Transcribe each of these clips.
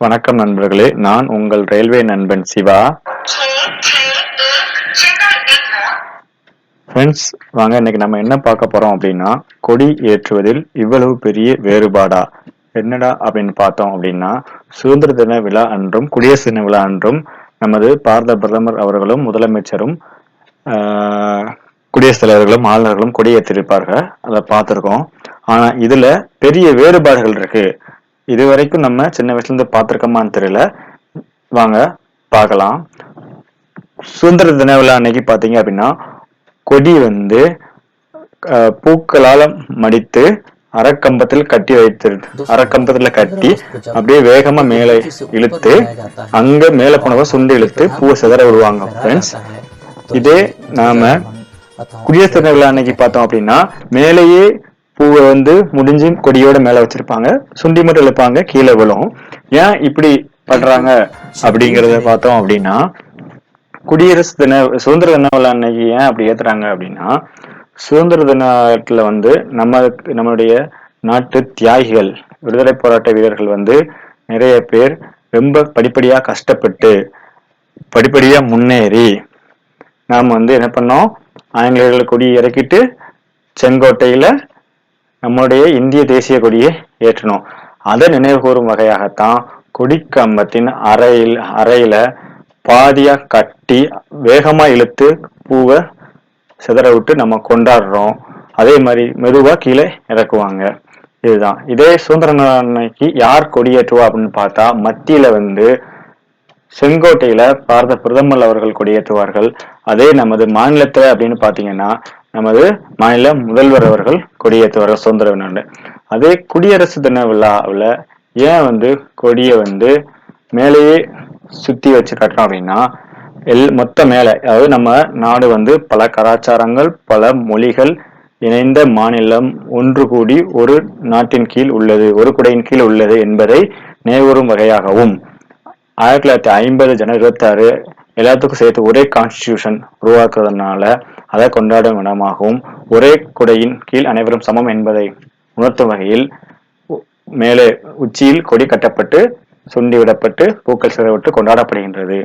வணக்கம் நண்பர்களே நான் உங்கள் ரயில்வே நண்பன் சிவா. ஃப்ரெண்ட்ஸ் வாங்க இன்னைக்கு நம்ம என்ன பார்க்க போறோம் அப்படின்னா கொடி ஏற்றுவதில் இவ்வளவு பெரிய வேறுபாடா? என்னடா அப்படின்னு பார்த்தோம் அப்படின்னா சுதந்திர தின விழா அன்றும் குடியரசு தின விழா அன்றும் நமது பாரத பிரதமர் அவர்களும் முதலமைச்சரும் ஆஹ், குடியரசுத் தலைவர்களும் ஆளுநர்களும் கொடியேற்றிருப்பார்கள் அதை பார்த்துருக்கோம். ஆனா இதுல பெரிய வேறுபாடுகள் இருக்கு. இது வரைக்கும் நம்ம சின்ன வயசுல இருந்து பார்த்திருக்கோமான்னு தெரியல. வாங்க பார்க்கலாம். சுதந்திர தின விழா அன்னைக்கு பாத்தீங்க அப்படின்னா கொடி வந்து பூக்களால மடித்து அரைக்கம்பத்தில் கட்டி வைத்து அரைக்கம்பத்துல கட்டி அப்படியே வேகமா மேலே இழுத்து அங்க மேல போனவங்க சுண்டி இழுத்து பூவை சிதற விடுவாங்க ஃப்ரெண்ட்ஸ் இதே நாம குடியரசு தின விழா அன்னைக்கு பார்த்தோம் அப்படின்னா மேலேயே பூவை வந்து முடிஞ்சு கொடியோட மேல வச்சிருப்பாங்க. சுண்டி மட்டும் இழுப்பாங்க கீழே விழும். ஏன் இப்படி பண்றாங்க அப்படிங்கறத பார்த்தோம் அப்படின்னா குடியரசு தின சுதந்திர தின விழா அன்னைக்கு ஏன் அப்படி ஏத்துறாங்க அப்படின்னா சுதந்திர தினத்துல வந்து நம்ம நம்மளுடைய நாட்டு தியாகிகள் விடுதலை போராட்ட வீரர்கள் வந்து நிறைய பேர் ரொம்ப படிப்படியா கஷ்டப்பட்டு படிப்படியா முன்னேறி நாம் வந்து என்ன பண்ணோம்? ஆங்கிலேயர்கள் கொடி இறக்கிட்டு செங்கோட்டையில நம்முடைய இந்திய தேசிய கொடியை ஏற்றணும். அதை நினைவு கூறும் வகையாகத்தான் கொடிக்கம்பத்தின் அறையில் அறையில பாதியா கட்டி வேகமா இழுத்து பூவை சிதற விட்டு நம்ம கொண்டாடுறோம். அதே மாதிரி மெதுவா கீழே இறக்குவாங்க. இதுதான். இதே சுதந்திர அன்னைக்கு யார் கொடியேற்றுவா அப்படின்னு பார்த்தா மத்தியில வந்து செங்கோட்டையில பாரத பிரதமர் அவர்கள் கொடியேற்றுவார்கள். அதே நமது மாநிலத்துல அப்படின்னு பாத்தீங்கன்னா நமது மாநில முதல்வர் அவர்கள் கொடியேற்றுவார்கள் சுதந்திர நாடு அதே குடியரசு தின விழாவில் ஏன் வந்து கொடியை வந்து மேலேயே சுற்றி வச்சு கட்டணும் அப்படின்னா எல் மொத்த மேலே அதாவது நம்ம நாடு வந்து பல கலாச்சாரங்கள் பல மொழிகள் இணைந்த மாநிலம் ஒன்று கூடி ஒரு நாட்டின் கீழ் உள்ளது ஒரு குடையின் கீழ் உள்ளது என்பதை நினைவுறும் வகையாகவும் ஆயிரத்தி தொள்ளாயிரத்தி ஐம்பது ஜன இருபத்தாறு எல்லாத்துக்கும் சேர்த்து ஒரே கான்ஸ்டிடியூஷன் உருவாக்குறதுனால அதை கொண்டாடும் இடமாகவும் ஒரே குடையின் கீழ் அனைவரும் சமம் என்பதை உணர்த்தும் வகையில் மேலே உச்சியில் கொடி கட்டப்பட்டு சுண்டி விடப்பட்டு பூக்கள் சிறவிட்டு கொண்டாடப்படுகின்றது.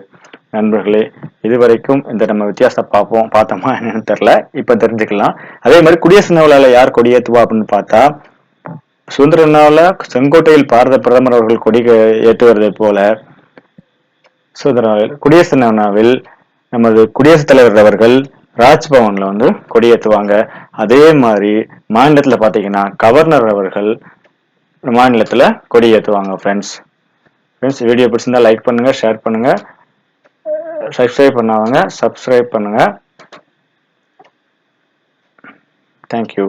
நண்பர்களே இதுவரைக்கும் இந்த நம்ம வித்தியாசத்தை பார்ப்போம் பார்த்தோமா என்னன்னு தெரியல இப்ப தெரிஞ்சுக்கலாம். அதே மாதிரி குடியரசு தின யார் கொடியேற்றுவா அப்படின்னு பார்த்தா சுதந்திர நாள்ல செங்கோட்டையில் பாரத பிரதமர் அவர்கள் கொடி ஏற்றுவதை போல சுதந்திர குடியரசு தின நமது குடியரசுத் தலைவர் அவர்கள் ராஜ்பவன்ல வந்து கொடியேற்றுவாங்க அதே மாதிரி மாநிலத்தில் பார்த்தீங்கன்னா கவர்னர் அவர்கள் மாநிலத்தில் கொடியேற்றுவாங்க ஃப்ரெண்ட்ஸ் ஃப்ரெண்ட்ஸ் வீடியோ பிடிச்சிருந்தா லைக் பண்ணுங்க ஷேர் பண்ணுங்க. சப்ஸ்கிரைப் பண்ணாதவங்க சப்ஸ்கிரைப் பண்ணுங்க. Thank you